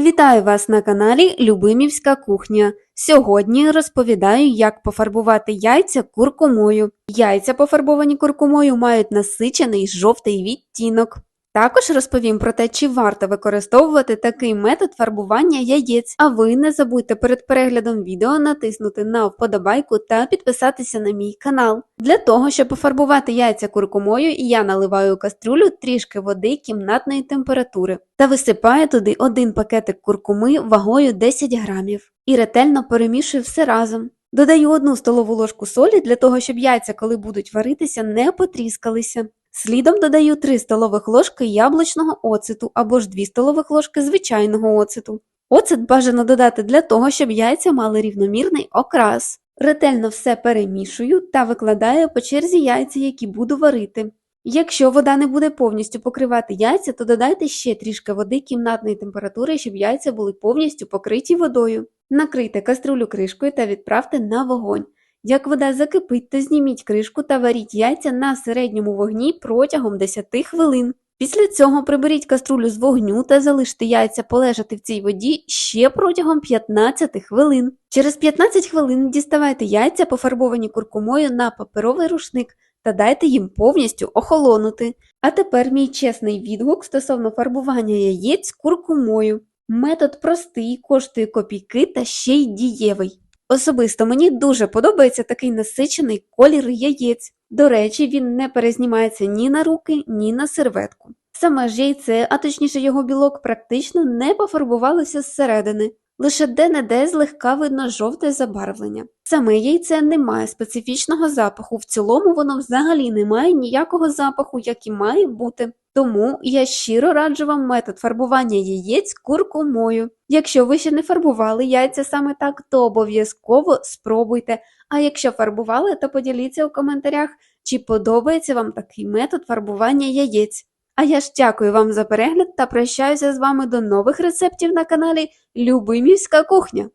Вітаю вас на каналі Любимівська кухня. Сьогодні розповідаю, як пофарбувати яйця куркумою. Яйця, пофарбовані куркумою, мають насичений жовтий відтінок. Також розповім про те, чи варто використовувати такий метод фарбування яєць. А ви не забудьте перед переглядом відео натиснути на вподобайку та підписатися на мій канал. Для того, щоб пофарбувати яйця куркумою, я наливаю у кастрюлю трішки води кімнатної температури та висипаю туди один пакетик куркуми вагою 10 грамів і ретельно перемішую все разом. Додаю одну столову ложку солі для того, щоб яйця, коли будуть варитися, не потріскалися. Слідом додаю 3 столових ложки яблучного оцету або ж 2 столових ложки звичайного оцету. Оцет бажано додати для того, щоб яйця мали рівномірний окрас. Ретельно все перемішую та викладаю по черзі яйця, які буду варити. Якщо вода не буде повністю покривати яйця, то додайте ще трішки води кімнатної температури, щоб яйця були повністю покриті водою. Накрийте каструлю кришкою та відправте на вогонь. Як вода закипить, то зніміть кришку та варіть яйця на середньому вогні протягом 10 хвилин. Після цього приберіть каструлю з вогню та залиште яйця полежати в цій воді ще протягом 15 хвилин. Через 15 хвилин діставайте яйця, пофарбовані куркумою на паперовий рушник та дайте їм повністю охолонути. А тепер мій чесний відгук стосовно фарбування яєць куркумою. Метод простий, коштує копійки та ще й дієвий. Особисто мені дуже подобається такий насичений колір яєць. До речі, він не перезнімається ні на руки, ні на серветку. Саме ж яйце, а точніше його білок, практично не пофарбувалося зсередини. Лише де-не-де злегка видно жовте забарвлення. Саме яйце не має специфічного запаху, в цілому воно взагалі не має ніякого запаху, як і має бути. Тому я щиро раджу вам метод фарбування яєць куркумою. Якщо ви ще не фарбували яйця саме так, то обов'язково спробуйте. А якщо фарбували, то поділіться у коментарях, чи подобається вам такий метод фарбування яєць. А я ж дякую вам за перегляд та прощаюся з вами до нових рецептів на каналі Любимівська кухня.